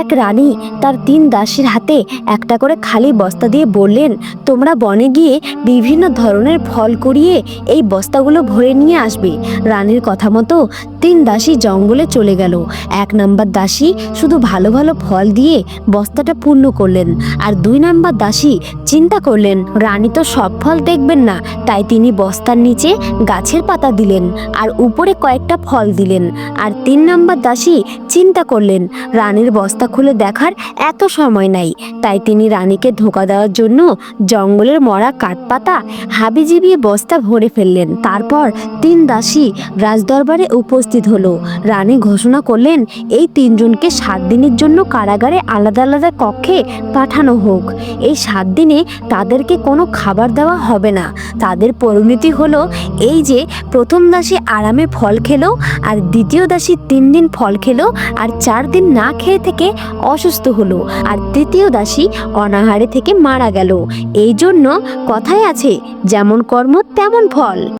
এক রানী তার তিন দাসীর হাতে একটা করে খালি বস্তা দিয়ে বললেন, তোমরা বনে গিয়ে বিভিন্ন ধরনের ফল কুড়িয়ে এই বস্তাগুলো ভরে নিয়ে আসবে। রানীর কথা মতো তিন দাসী জঙ্গলে চলে গেল। এক নাম্বার দাসী শুধু ভালো ভালো ফল দিয়ে বস্তাটা পূর্ণ করলেন আর দুই নাম্বার দাসী চিন্তা করলেন, রানী তো সব ফল দেখবেন না। তাই তিনি বস্তার নিচে গাছের পাতা দিলেন আর উপরে কয়েকটা ফল দিলেন। আর তিন নাম্বার দাসী চিন্তা করলেন, রানীর বস্তা খুলে দেখার এত সময় নাই। তাই তিনি রানীকে ধোকা দেওয়ার জন্য জঙ্গলের মরা কাঠপাতা হাবিজিবিয়ে বস্তা ভরে ফেললেন। তারপর তিন দাসী রাজদরবারে উপস্থিত হলো। রানী ঘোষণা করলেন, এই তিনজনকে সাত দিনের জন্য কারাগারে আলাদা আলাদা কক্ষে পাঠানো হোক। এই সাত দিনে তাদেরকে কোনো খাবার দেওয়া হবে না। তাদের পরিণতি হলো এই যে প্রথম দাসে আরামে ফল খেলো আর দ্বিতীয় দাসী তিন দিন ফল খেলো আর চার দিন না খেয়ে থেকে অসুস্থ হলো আর তৃতীয় দাসী অনাহারে থেকে মারা গেল। এই জন্য কথায় আছে, যেমন কর্ম তেমন ফল।